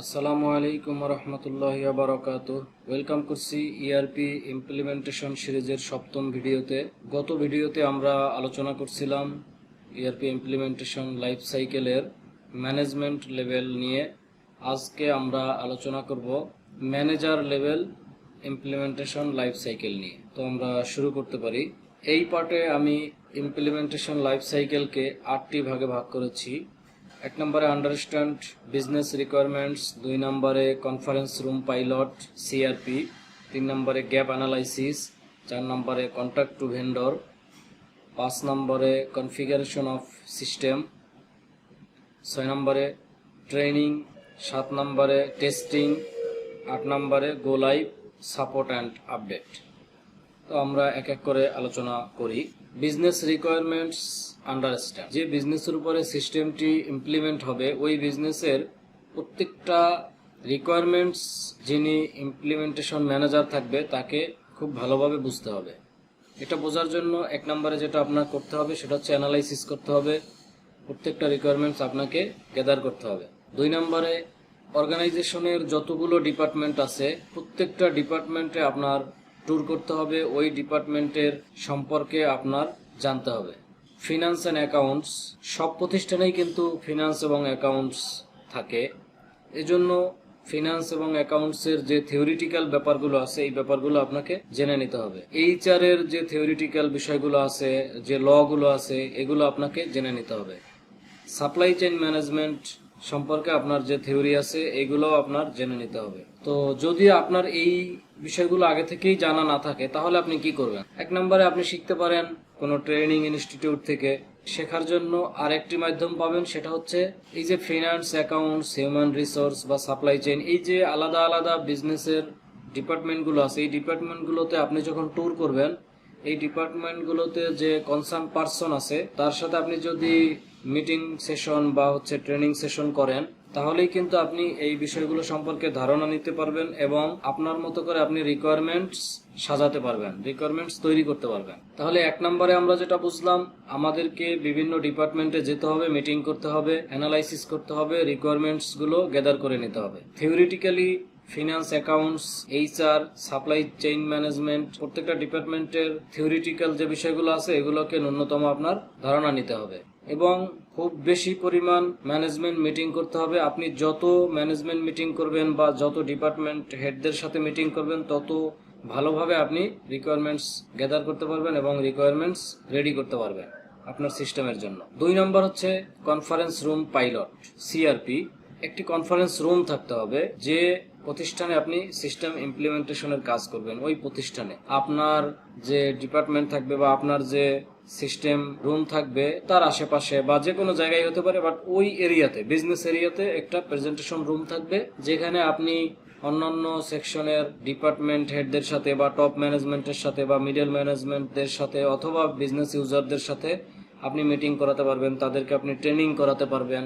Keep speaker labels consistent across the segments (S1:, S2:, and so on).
S1: আসসালামু আলাইকুম রহমতুল্লাহ বারকাত ওয়েলকাম করছি E ইআরপি ইমপ্লিমেন্টেশন সিরিজের সপ্তম ভিডিওতে। গত ভিডিওতে আমরা আলোচনা করছিলাম E ইআরপি ইমপ্লিমেন্টেশন লাইফ সাইকেলের ম্যানেজমেন্ট লেভেল নিয়ে। আজকে আমরা আলোচনা করব manager level implementation life cycle নিয়ে। তো আমরা শুরু করতে পারি। এই পার্টে আমি ইমপ্লিমেন্টেশন লাইফ সাইকেলকে আটটি ভাগে ভাগ করেছি। এক নম্বরে আন্ডারস্ট্যান্ড বিজনেস রিকোয়ারমেন্টস দুই নম্বরে কনফারেন্স রুম পাইলট সিআরপি তিন নম্বরে গ্যাপ অ্যানালাইসিস চার নম্বরে কন্ট্যাক্ট টু ভেন্ডর পাঁচ নম্বরে কনফিগারেশন অফ সিস্টেম ছয় নম্বরে ট্রেনিং সাত নম্বরে টেস্টিং আট নম্বরে go live support and update তো আমরা এক এক করে আলোচনা করি। বিজনেস রিকোয়ারমেন্টস আন্ডারস্ট্যান্ড যে বিজনেসের উপরে সিস্টেমটি ইমপ্লিমেন্ট হবে, ওই বিজনেসের প্রত্যেকটা রিকোয়ারমেন্টস যিনি ইমপ্লিমেন্টেশন ম্যানেজার থাকবে, তাকে খুব ভালোভাবে বুঝতে হবে। এটা বোঝার জন্য এক নম্বরে যেটা আপনার করতে হবে, সেটা হচ্ছে অ্যানালাইসিস করতে হবে, প্রত্যেকটা রিকোয়ারমেন্টস আপনাকে গ্যাদার করতে হবে। দুই নম্বরে অর্গানাইজেশনের যতগুলো ডিপার্টমেন্ট আছে, প্রত্যেকটা ডিপার্টমেন্টে আপনার ট্যুর করতে হবে, ওই ডিপার্টমেন্টের সম্পর্কে আপনার জানতে হবে। ফিনান্স অ্যান্ড অ্যাকাউন্টস সব প্রতিষ্ঠানেই কিন্তু ফিনান্স এবং অ্যাকাউন্টস থাকে। এজন্য ফিনান্স এবং অ্যাকাউন্টসের যে থিওরিটিক্যাল ব্যাপারগুলো আছে, এই ব্যাপারগুলো আপনাকে জেনে নিতে হবে। এইচআর এর যে থিওরিটিক্যাল বিষয়গুলো আছে, যে লগুলো আছে, এগুলো আপনাকে জেনে নিতে হবে। সাপ্লাই চেইন ম্যানেজমেন্ট সম্পর্কে আপনার যে থিওরি আছে, এগুলোও আপনার জেনে নিতে হবে। তো যদি আপনার এই বিষয়গুলো আগে থেকেই জানা না থাকে, তাহলে আপনি কি করবেন? এক নম্বরে আপনি শিখতে পারেন কোনো ট্রেনিং ইনস্টিটিউট থেকে শেখার জন্য আরেকটি মাধ্যম পাবেন, সেটা হচ্ছে এই যে ফিনান্স অ্যাকাউন্টস হিউম্যান রিসোর্স বা সাপ্লাই চেইন এই যে আলাদা আলাদা বিজনেসের ডিপার্টমেন্টগুলো আছে, এই ডিপার্টমেন্টগুলোতে আপনি যখন ট্যুর করবেন, এই ডিপার্টমেন্টগুলোতে যে কনসার্ন পার্সন আছে, তার সাথে আপনি যদি মিটিং সেশন বা হচ্ছে ট্রেনিং সেশন করেন তাহলেই কিন্তু আপনি এই বিষয়গুলো সম্পর্কে ধারণা নিতে পারবেন এবং আপনার মতো করে আপনি রিকোয়ারমেন্টস সাজাতে পারবেন রিকোয়ারমেন্টস তৈরি করতে পারবেন। তাহলে এক নম্বরে আমরা যেটা বুঝলাম, আমাদেরকে বিভিন্ন ডিপার্টমেন্টে যেতে হবে মিটিং করতে হবে অ্যানালাইসিস করতে হবে রিকোয়ারমেন্টসগুলো গ্যাদার করে নিতে হবে। Theoretically finance accounts HR supply chain management প্রত্যেকটা ডিপার্টমেন্টের থিওরিটিক্যাল যে বিষয়গুলো আছে, এগুলোকে ন্যূনতম আপনার ধারণা নিতে হবে। এবং খুব বেশি পরিমাণ ম্যানেজমেন্ট মিটিং করতে হবে। আপনি যত ম্যানেজমেন্ট মিটিং করবেন বা যত ডিপার্টমেন্ট হেডদের সাথে মিটিং করবেন, তত ভালোভাবে আপনি রিকোয়ারমেন্টস গ্যাদার করতে পারবেন এবং রিকোয়ারমেন্টস রেডি করতে পারবেন আপনার সিস্টেমের জন্য। দুই নম্বর হচ্ছে কনফারেন্স রুম পাইলট সিআরপি একটি কনফারেন্স রুম থাকতে হবে যে প্রতিষ্ঠানে আপনি সিস্টেম ইমপ্লিমেন্টেশনের কাজ করবেন। ওই প্রতিষ্ঠানে আপনার যে ডিপার্টমেন্ট থাকবে বা আপনার যে সিস্টেম, রুম থাকবে, তার আশেপাশে বা যে কোনো জায়গায় হতে পারে বাট ওই এরিয়াতে বিজনেস এরিয়াতে একটা প্রেজেন্টেশন রুম থাকবে, যেখানে আপনি অন্যান্য সেকশনের ডিপার্টমেন্ট হেডদের সাথে বা টপ ম্যানেজমেন্টের সাথে বা মিডল ম্যানেজমেন্টদের সাথে অথবা বিজনেস ইউজারদের সাথে আপনি মিটিং করাতে পারবেন, তাদেরকে আপনি ট্রেনিং করাতে পারবেন।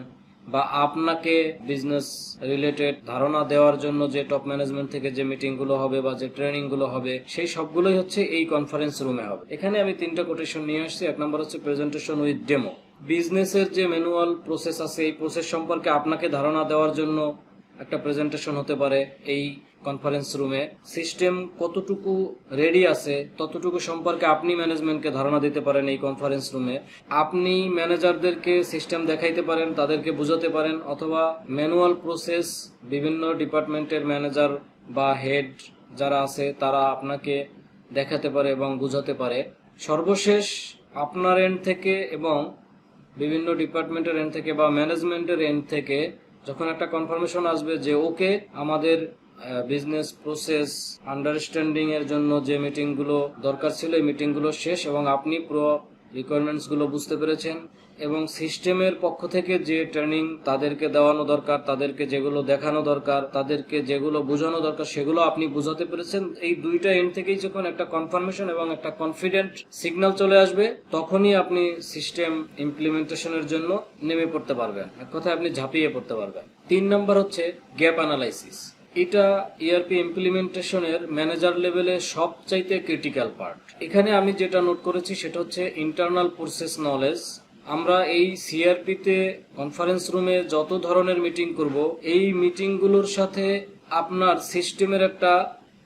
S1: বা আপনাকে বিজনেস রিলেটেড ধারণা দেওয়ার জন্য যে টপ ম্যানেজমেন্ট থেকে যে মিটিংগুলো হবে বা যে ট্রেনিংগুলো হবে, সেই সবগুলোই হচ্ছে এই কনফারেন্স রুমে হবে। এখানে আমি তিনটা কোটেশন নিয়ে আসছি। এক নম্বর হচ্ছে প্রেজেন্টেশন উইথ ডেমো বিজনেসের যে ম্যানুয়াল প্রসেস আছে, এই প্রসেস সম্পর্কে আপনাকে ধারণা দেওয়ার জন্য একটা প্রেজেন্টেশন হতে পারে এই কনফারেন্স রুমে সিস্টেম কতটুকু রেডি আছে, ততটুকু সম্পর্কে আপনি ম্যানেজমেন্টকে ধারণা দিতে পারেন এই কনফারেন্স রুমে আপনি ম্যানেজারদেরকে সিস্টেম দেখাইতে পারেন, তাদেরকে বুঝাতে পারেন, অথবা ম্যানুয়াল প্রসেস বিভিন্ন ডিপার্টমেন্টের ম্যানেজার বা হেড যারা আছে, তারা আপনাকে দেখাতে পারে এবং বুঝাতে পারে। সর্বশেষ আপনার এন্ড থেকে এবং বিভিন্ন ডিপার্টমেন্টের এন্ড থেকে বা ম্যানেজমেন্টের এন্ড থেকে যখন একটা কনফার্মেশন আসবে যে, ওকে, আমাদের বিজনেস প্রসেস আন্ডারস্ট্যান্ডিং এর জন্য যে মিটিংগুলো দরকার ছিল, এই মিটিংগুলো শেষ এবং আপনি পুরো রিকোয়ারমেন্টসগুলো বুঝতে পেরেছেন। এবং সিস্টেমের পক্ষ থেকে যে ট্রেনিং তাদেরকে দেওয়ানো দরকার, তাদেরকে যেগুলো দেখানো দরকার, তাদেরকে যেগুলো বোঝানো দরকার, সেগুলো আপনি বুঝাতে পেরেছেন। এই দুইটা এন্ড থেকেই যখন একটা কনফার্মেশন এবং একটা কনফিডেন্ট সিগন্যাল চলে আসবে, তখনই আপনি সিস্টেম ইমপ্লিমেন্টেশনের জন্য নেমে পড়তে পারবেন। এক কথায় আপনি ঝাঁপিয়ে পড়তে পারবেন। তিন নম্বর হচ্ছে গ্যাপ অ্যানালাইসিস এটা ইআরপি ইমপ্লিমেন্টেশনের ম্যানেজার লেভেলে সবচাইতে ক্রিটিক্যাল পার্ট এখানে আমি যেটা নোট করেছি, সেটা হচ্ছে ইন্টারনাল প্রসেস নলেজ আমরা এই সিআরপিতে কনফারেন্স রুমে যত ধরনের মিটিং করব, এই মিটিংগুলোর সাথে আপনার সিস্টেমের একটা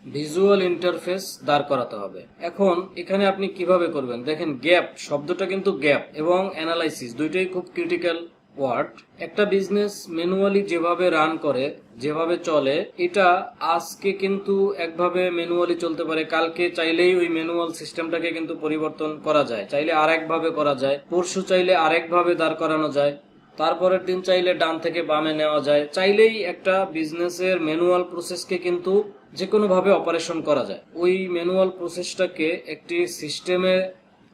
S1: ভিজুয়াল ইন্টারফেস দাঁড় করাতে হবে। এখন এখানে আপনি কীভাবে করবেন? দেখেন গ্যাপ শব্দটা কিন্তু গ্যাপ এবং অ্যানালাইসিস দুইটাই খুব ক্রিটিক্যাল ওয়ার্ড, একটা বিজনেস ম্যানুয়ালি যেভাবে রান করে, যেভাবে চলে, এটা আজকে কিন্তু একভাবে ম্যানুয়ালি চলতে পারে। কালকে চাইলেই ওই ম্যানুয়াল সিস্টেমটাকে কিন্তু পরিবর্তন করা যায়। চাইলে আরেকভাবে করা যায়। পরশু চাইলে আরেকভাবে দাঁড় করানো যায়। তারপরের দিন চাইলে ডান থেকে বামে নেওয়া যায়। চাইলেই একটা বিজনেসের ম্যানুয়াল প্রসেসকে কিন্তু যে কোনো ভাবে অপারেশন করা যায়। ওই ম্যানুয়াল প্রসেসটাকে একটি সিস্টেমে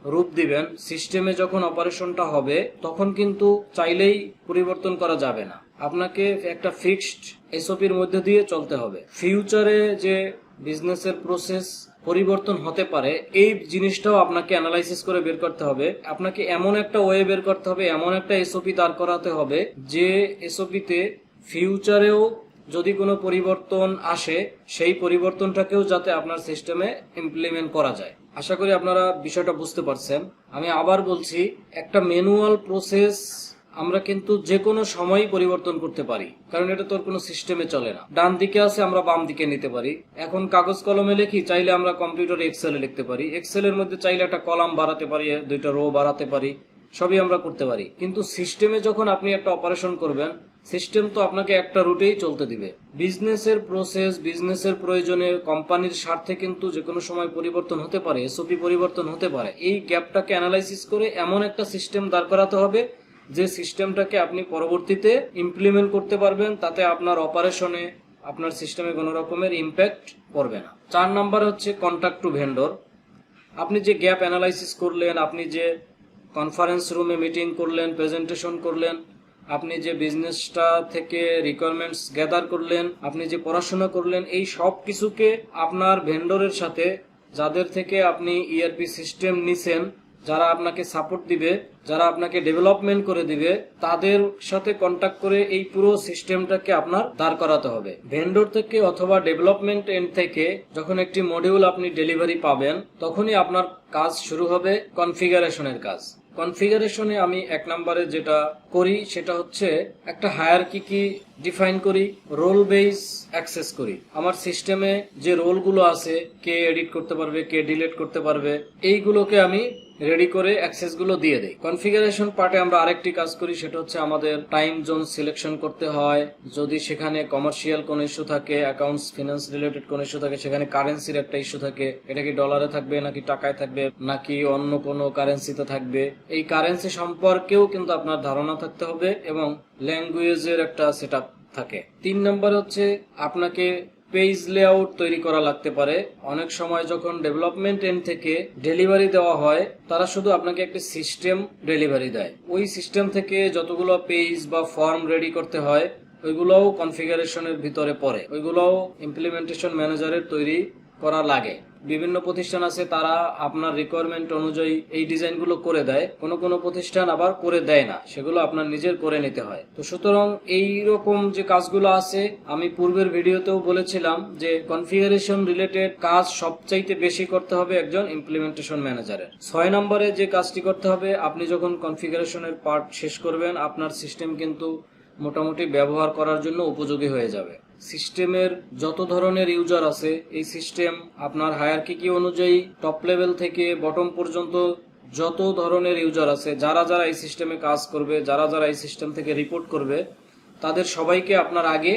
S1: রূপ দিবেন সিস্টেমে যখন অপারেশনটা হবে, তখন কিন্তু চাইলেই পরিবর্তন করা যাবে না। আপনাকে একটা ফিক্সড এসওপির মধ্যে দিয়ে চলতে হবে। ফিউচারে যে বিজনেসের প্রসেস পরিবর্তন হতে পারে, এই জিনিসটাও আপনাকে অ্যানালাইসিস করে বের করতে হবে। আপনাকে এমন একটা ওয়ে বের করতে হবে, এমন একটা এসওপি দাঁড় করাতে হবে, যে এসওপিতে ফিউচারেও যদি কোনো পরিবর্তন আসে, সেই পরিবর্তনটাকেও যাতে আপনার সিস্টেমে ইমপ্লিমেন্ট করা যায়। আশা করি আপনারা বিষয়টা বুঝতে পারছেন। আমি আবার বলছি, একটা ম্যানুয়াল প্রসেস আমরা কিন্তু যে কোনো সময়ই পরিবর্তন করতে পারি, কারণ এটা তোর কোনো সিস্টেমে চলে না। ডান দিকে আছে, আমরা বাম দিকে নিতে পারি। এখন কাগজ কলমে লিখি, চাইলে আমরা কম্পিউটার এক্সেলে লিখতে পারি। এক্সেলের মধ্যে চাইলে একটা কলাম বাড়াতে পারি, দুইটা রো বাড়াতে পারি। সবই আমরা করতে পারি। কিন্তু সিস্টেমে যখন আপনি একটা অপারেশন করবেন, সিস্টেম তো আপনাকে একটা রুটেই চলতে দিবে। বিজনেসের প্রসেস, বিজনেসের প্রয়োজনে কোম্পানির স্বার্থে কিন্তু যে কোনো সময় পরিবর্তন হতে পারে এসওপি পরিবর্তন হতে পারে। এই গ্যাপটাকে অ্যানালাইসিস করে এমন একটা সিস্টেম দাঁড় করাতে হবে, যে সিস্টেমটাকে আপনি পরবর্তীতে ইমপ্লিমেন্ট করতে পারবেন, তাতে আপনার অপারেশনে, আপনার সিস্টেমে কোনো রকমের ইম্প্যাক্ট পড়বে না। চার নাম্বার হচ্ছে কন্ট্যাক্ট টু ভেন্ডর আপনি যে গ্যাপ অ্যানালাইসিস করলেন, আপনি যে কনফারেন্স রুমে মিটিং করলেন প্রেজেন্টেশন করলেন, আপনি যে বিজনেসটা থেকে রিকোয়ারমেন্টস গ্যাদার করলেন, আপনি যে পড়াশোনা করলেন, এই সব কিছুকে আপনার ভেন্ডরের সাথে, যাদের থেকে আপনি ইআরপি সিস্টেম নিছেন, যারা আপনাকে সাপোর্ট দিবে, যারা আপনাকে ডেভেলপমেন্ট করে দিবে, তাদের সাথে কন্ট্যাক্ট করে এই পুরো সিস্টেমটাকে আপনার দাঁড় করাতে হবে। ভেন্ডর থেকে অথবা ডেভেলপমেন্ট এন্ড থেকে যখন একটি মডিউল আপনি ডেলিভারি পাবেন, তখনই আপনার কাজ শুরু হবে কনফিগারেশনের কাজ। কনফিগারেশনে আমি এক নম্বরে যেটা করি, সেটা হচ্ছে একটা হায়ার কি কি ডিফাইন করি রোল বেস অ্যাক্সেস করি। আমার সিস্টেমে যে রোলগুলো আছে, কে এডিট করতে পারবে, কে ডিলেট করতে পারবে, এইগুলোকে আমি রেডি করে অ্যাক্সেসগুলো দিয়ে দেই। কনফিগারেশন পার্টে আমরা আরেকটি কাজ করি, সেটা হচ্ছে আমাদের টাইম জোন সিলেকশন করতে হয়। যদি সেখানে কমার্শিয়াল কোন ইস্যু থাকে অ্যাকাউন্টস ফিনান্স রিলেটেড কোন ইস্যু থাকে, সেখানে কারেন্সির একটা ইস্যু থাকে, এটা কি ডলারে থাকবে, নাকি টাকায় থাকবে, নাকি অন্য কোনো কারেন্সিতে থাকবে, এই কারেন্সি সম্পর্কেও কিন্তু আপনার ধারণা থাকতে হবে এবং ল্যাঙ্গুয়েজের একটা সেট থাকে। তিন নম্বর হচ্ছে আপনাকে পেজ লেআউট তৈরি করা লাগতে পারে। অনেক সময় যখন ডেভেলপমেন্ট এন্ড থেকে ডেলিভারি দেওয়া হয়, তারা শুধু আপনাকে একটি সিস্টেম ডেলিভারি দেয়। ওই সিস্টেম থেকে যতগুলো পেজ বা ফর্ম রেডি করতে হয়, ওইগুলোও কনফিগারেশনের ভিতরে পড়ে। ওইগুলোও ইমপ্লিমেন্টেশন ম্যানেজারের তৈরি করা লাগে। বিভিন্ন প্রতিষ্ঠান আছে, তারা আপনার রিকোয়ারমেন্ট অনুযায়ী এই ডিজাইনগুলো করে দেয়। কোন কোন প্রতিষ্ঠান আবার করে দেয় না, সেগুলো আপনার নিজের করে নিতে হয়। তো সুতরাং এই রকম যে কাজগুলো আছে, আমি পূর্বের ভিডিওতেও বলেছিলাম যে কনফিগারেশন রিলেটেড কাজ সবচাইতে বেশি করতে হবে একজন ইমপ্লিমেন্টেশন ম্যানেজারের ছয় নম্বরে যে কাজটি করতে হবে, আপনি যখন কনফিগারেশনের পার্ট শেষ করবেন, আপনার সিস্টেম কিন্তু মোটামুটি ব্যবহার করার জন্য উপযোগী হয়ে যাবে। সিস্টেমের যত ধরনের ইউজার আছে, এই সিস্টেম আপনার হায়ার হায়ারকিকি অনুযায়ী টপ লেভেল থেকে বটম পর্যন্ত যত ধরনের ইউজার আছে, যারা যারা এই সিস্টেমে কাজ করবে, যারা যারা এই সিস্টেম থেকে রিপোর্ট করবে, তাদের সবাইকে আপনার আগে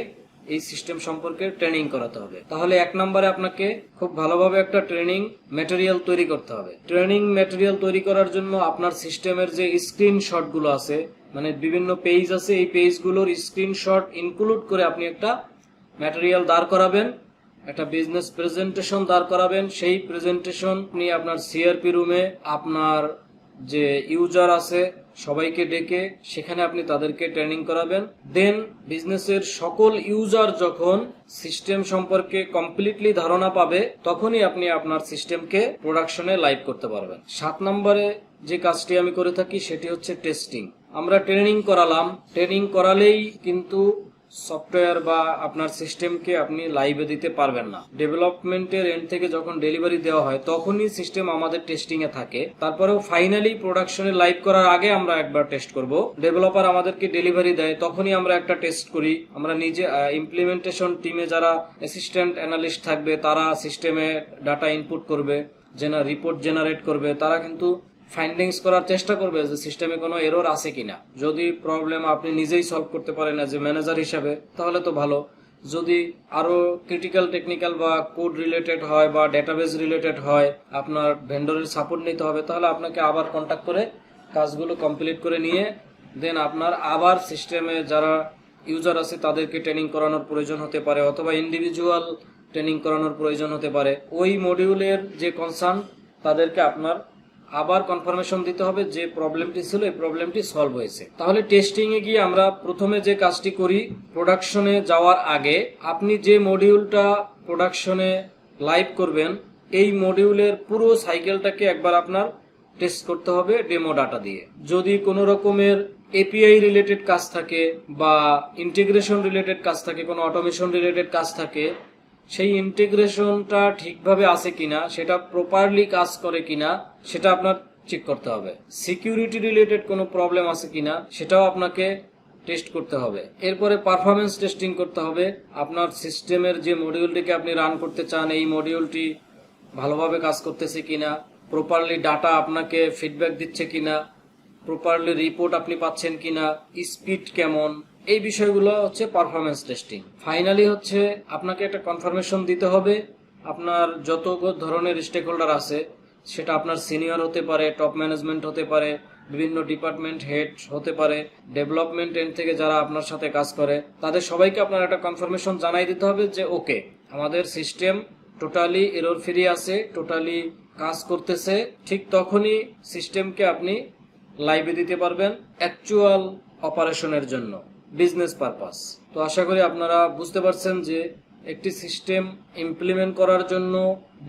S1: এই সিস্টেম সম্পর্কে ট্রেনিং করাতে হবে। তাহলে এক নম্বরে আপনাকে খুব ভালোভাবে একটা ট্রেনিং ম্যাটেরিয়াল তৈরি করতে হবে। ট্রেনিং ম্যাটেরিয়াল তৈরি করার জন্য আপনার সিস্টেমের যে স্ক্রিনশটগুলো আছে মানে বিভিন্ন পেজ আছে, এই পেজগুলোর স্ক্রিনশট ইনক্লুড করে আপনি একটা ম্যাটেরিয়াল দাঁড় করাবেন, একটা বিজনেস প্রেজেন্টেশন দাঁড় করাবেন, সেই প্রেজেন্টেশন আপনি আপনার সিআরপি রুমে আপনার যে ইউজার আছে, সবাইকে ডেকে সেখানে আপনি তাদেরকে ট্রেনিং করাবেন। দেন বিজনেসের সকল ইউজার যখন সিস্টেম সম্পর্কে কমপ্লিটলি ধারণা পাবে, তখনই আপনি আপনার সিস্টেমকে প্রোডাকশনে লাইভ করতে পারবেন। সাত নম্বরে যে কাজটি আমি করে থাকি, সেটি হচ্ছে টেস্টিং আমরা ট্রেনিং করালাম। ট্রেনিং করালেই কিন্তু সফটওয়্যার বা আপনার সিস্টেমকে আপনি লাইভে দিতে পারবেন না। ডেভেলপমেন্টের এন্ড থেকে যখন ডেলিভারি দেওয়া হয়, তখনই সিস্টেম আমাদের টেস্টিং এ থাকে। তারপরেও ফাইনালি প্রোডাকশনে লাইভ করার আগে আমরা একবার টেস্ট করব। ডেভেলপার আমাদেরকে ডেলিভারি দেয়, তখনই আমরা একটা টেস্ট করি। আমরা নিজে ইমপ্লিমেন্টেশন টিমে যারা অ্যাসিস্ট্যান্ট অ্যানালিস্ট থাকবে, তারা সিস্টেমে ডাটা ইনপুট করবে জেনা রিপোর্ট জেনারেট করবে, তারা কিন্তু ফাইন্ডিংস করার চেষ্টা করবে যে সিস্টেমে কোনো এরর আছে কিনা। যদি প্রবলেম আপনি নিজেই সলভ করতে পারেন অ্যাজ এ ম্যানেজার হিসাবে, তাহলে তো ভালো। যদি আরও ক্রিটিক্যাল টেকনিক্যাল বা কোড রিলেটেড হয় বা ডেটাবেস রিলেটেড হয়, আপনার ভেন্ডরের সাপোর্ট নিতে হবে, তাহলে আপনাকে আবার কন্ট্যাক্ট করে কাজগুলো কমপ্লিট করে নিয়ে দেন আপনার আবার সিস্টেমে যারা ইউজার আছে, তাদেরকে ট্রেনিং করানোর প্রয়োজন হতে পারে, অথবা ইন্ডিভিজুয়াল ট্রেনিং করানোর প্রয়োজন হতে পারে। ওই মডিউলের যে কনসার্ন তাদেরকে আপনার আবার কনফার্মেশন দিতে হবে যে প্রবলেমটি ছিল, এই প্রবলেমটি সলভ হয়েছে। তাহলে টেস্টিং এ গিয়ে আমরা প্রথমে যে কাজটি করি প্রোডাকশনে যাওয়ার আগে আপনি যে মডিউলটা প্রোডাকশনে লাইভ করবেন, এই মডিউলের পুরো সাইকেলটাকে একবার আপনার টেস্ট করতে হবে ডেমো ডাটা দিয়ে। যদি কোনো রকমের এপিআই রিলেটেড কাজ থাকে বা ইন্টিগ্রেশন রিলেটেড কাজ থাকে, কোনো অটোমেশন রিলেটেড কাজ থাকে, সেই ইন্টিগ্রেশনটা ঠিকভাবে আছে কিনা, সেটা প্রপারলি কাজ করে কিনা সেটা আপনার চেক করতে হবে। সিকিউরিটি রিলেটেড কোনো প্রবলেম আছে কিনা, সেটাও আপনাকে টেস্ট করতে হবে। এরপরে পারফরমেন্স টেস্টিং করতে হবে। আপনার সিস্টেমের যে মডিউলটিকে আপনি রান করতে চান, এই মডিউলটি ভালোভাবে কাজ করতেছে কিনা প্রপারলি ডাটা আপনাকে ফিডব্যাক দিচ্ছে কিনা প্রপারলি রিপোর্ট আপনি পাচ্ছেন কিনা স্পিড কেমন, এই বিষয়গুলো হচ্ছে পারফরমেন্স টেস্টিং ফাইনালি হচ্ছে, আপনাকে একটা কনফার্মেশন দিতে হবে। আপনার যত ধরনের স্টেক হোল্ডার আছে সেটা আপনার সিনিয়র হতে পারে টপ ম্যানেজমেন্ট হতে পারে, বিভিন্ন ডিপার্টমেন্ট হেড হতে পারে ডেভেলপমেন্ট এন্ড থেকে যারা আপনার সাথে কাজ করে, তাদের সবাইকে আপনার একটা কনফার্মেশন জানাই দিতে হবে যে ওকে আমাদের সিস্টেম টোটালি এরর ফ্রি আছে টোটালি কাজ করতেছে, ঠিক তখনই সিস্টেমকে আপনি লাইভে দিতে পারবেন অ্যাকচুয়াল অপারেশনের জন্য বিজনেস পারপাস তো আশা করি আপনারা বুঝতে পারছেন যে একটি সিস্টেম ইমপ্লিমেন্ট করার জন্য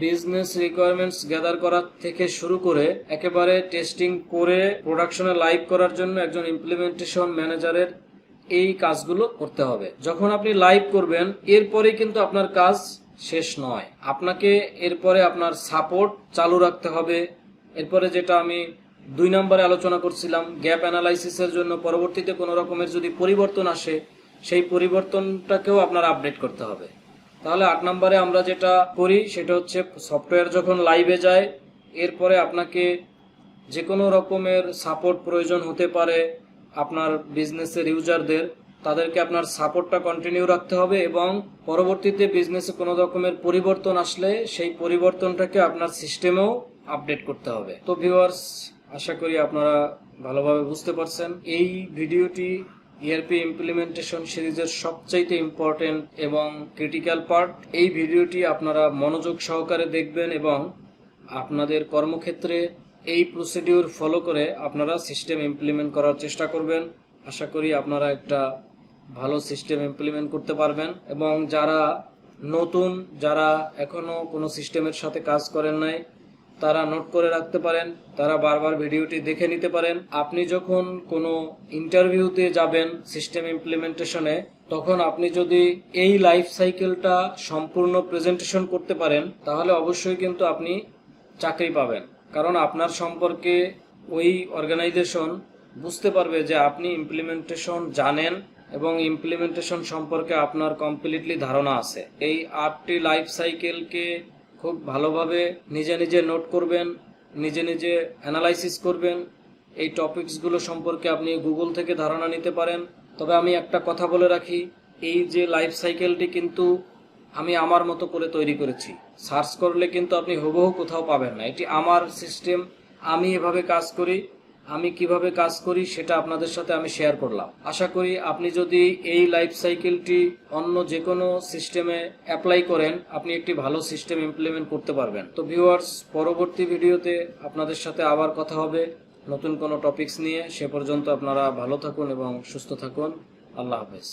S1: বিজনেস রিকোয়ারমেন্টস গ্যাদার করার থেকে শুরু করে একেবারে টেস্টিং করে প্রোডাকশনে লাইভ করার জন্য একজন ইমপ্লিমেন্টেশন ম্যানেজারের এই কাজগুলো করতে হবে। যখন আপনি লাইভ করবেন এরপরে কিন্তু আপনার কাজ শেষ নয়। আপনাকে এরপরে আপনার সাপোর্ট চালু রাখতে হবে। এরপরে যেটা আমি দুই নম্বরে আলোচনা করছিলাম গ্যাপ অ্যানালাইসিসের জন্য পরবর্তীতে কোনো রকমের যদি পরিবর্তন আসে, সেই পরিবর্তনটাকেও আপনার আপডেট করতে হবে। তাহলে আট নম্বরে আমরা যেটা করি, সেটা হচ্ছে সফটওয়্যার যখন লাইভে যায়, এরপরে আপনাকে যে কোনো রকমের সাপোর্ট প্রয়োজন হতে পারে আপনার বিজনেসের ইউজারদের তাদেরকে আপনার সাপোর্টটা কন্টিনিউ রাখতে হবে এবং পরবর্তীতে বিজনেসে কোনো রকমের পরিবর্তন আসলে সেই পরিবর্তনটাকে আপনার সিস্টেমেও আপডেট করতে হবে। তো ভিউয়ার্স আশা করি আপনারা ভালোভাবে বুঝতে পারছেন। এই ভিডিওটি ইআরপি ইমপ্লিমেন্টেশন সিরিজের সবচাইতে ইম্পর্টেন্ট এবং ক্রিটিক্যাল পার্ট এই ভিডিওটি আপনারা মনোযোগ সহকারে দেখবেন এবং আপনাদের কর্মক্ষেত্রে এই প্রসিডিউর ফলো করে আপনারা সিস্টেম ইমপ্লিমেন্ট করার চেষ্টা করবেন। আশা করি আপনারা একটা ভালো সিস্টেম ইমপ্লিমেন্ট করতে পারবেন এবং যারা নতুন, যারা এখনও কোনো সিস্টেমের সাথে কাজ করেন নাই তারা নোট করে রাখতে পারেন, তারা বারবার ভিডিওটি দেখে নিতে পারেন। আপনি যখন কোনো ইন্টারভিউতে যাবেন সিস্টেম ইমপ্লিমেন্টেশনে তখন আপনি যদি এই লাইফ সাইকেলটা সম্পূর্ণ প্রেজেন্টেশন করতে পারেন, তাহলে অবশ্যই কিন্তু আপনি চাকরি পাবেন। কারণ আপনার সম্পর্কে ওই অর্গানাইজেশন বুঝতে পারবে যে আপনি ইমপ্লিমেন্টেশন জানেন এবং ইমপ্লিমেন্টেশন সম্পর্কে আপনার কমপ্লিটলি ধারণা আছে। এই আটটি লাইফ সাইকেলকে খুব ভালোভাবে নিজে নিজে নোট করবেন, নিজে নিজে অ্যানালাইসিস করবেন। এই টপিকসগুলো সম্পর্কে আপনি গুগল থেকে ধারণা নিতে পারেন। তবে আমি একটা কথা বলে রাখি, এই যে লাইফ সাইকেলটি কিন্তু আমি আমার মতো করে তৈরি করেছি। সার্চ করলে কিন্তু আপনি হুবহু কোথাও পাবেন না। এটি আমার সিস্টেম আমি এভাবে কাজ করি। আমি কীভাবে কাজ করি সেটা আপনাদের সাথে আমি শেয়ার করলাম। আশা করি আপনি যদি এই লাইফ সাইকেলটি অন্য যে কোনো সিস্টেমে অ্যাপ্লাই করেন, আপনি একটি ভালো সিস্টেম ইমপ্লিমেন্ট করতে পারবেন। তো ভিউয়ার্স পরবর্তী ভিডিওতে আপনাদের সাথে আবার কথা হবে। নতুন কোনো টপিকস নিয়ে, সে পর্যন্ত আপনারা ভালো থাকুন এবং সুস্থ থাকুন। আল্লাহ হাফেজ।